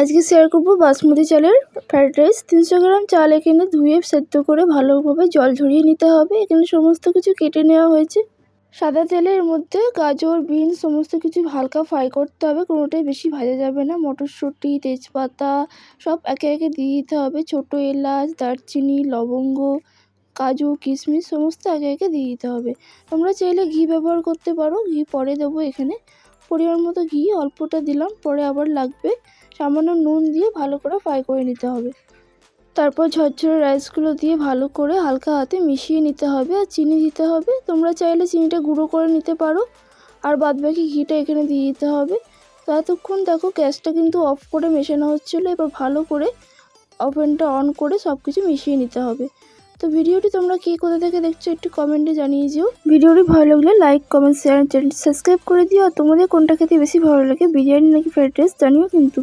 আজকে শেয়ার করব বাসমতি চালের ফ্রাইড রাইস। তিনশো গ্রাম চাল এখানে ধুয়ে সেদ্ধ করে ভালোভাবে জল ঝরিয়ে নিতে হবে। এখানে সমস্ত কিছু কেটে নেওয়া হয়েছে। সাদা তেলের মধ্যে গাজর, বিনস, সমস্ত কিছু হালকা ফ্রাই করতে হবে। কোনোটাই বেশি ভাজা যাবে না। মটরশুঁটি, তেজপাতা সব একে একে দিয়ে দিতে হবে। ছোটো এলাচ, দারচিনি, লবঙ্গ, কাজু, কিশমিশ সমস্ত একে একে দিয়ে দিতে হবে। তোমরা চাইলে ঘি ব্যবহার করতে পারো। ঘি পরে দেবো এখানে। পরিমাণ মতো ঘি, অল্পটা দিলাম। পরে আবার লাগবে সামান্য নুন দিয়ে ভালো করে ফ্রাই করে নিতে হবে। তারপর ঝরঝরে রাইসগুলো দিয়ে ভালো করে হালকা হাতে মিশিয়ে নিতে হবে আর চিনি দিতে হবে। তোমরা চাইলে চিনিটা গুঁড়ো করে নিতে পারো। আর বাদবাকি ঘিটা এখানে দিয়ে দিতে হবে। তো এতক্ষণ দেখো গ্যাসটা কিন্তু অফ করে মেশানো হচ্ছিল। এবার ভালো করে ওভেনটা অন করে সব কিছু মিশিয়ে নিতে হবে। তো ভিডিওটি তোমরা কী কোথা থেকে দেখছ একটু কমেন্টে জানিয়ে যেও ভিডিওটি ভালো লাগলে like comment share channel subscribe করে দিও। আর তোমাদের কোনটা খেতে বেশি ভালো লাগে, বিরিয়ানি নাকি ফ্রাইড রাইস জানিও কিন্তু।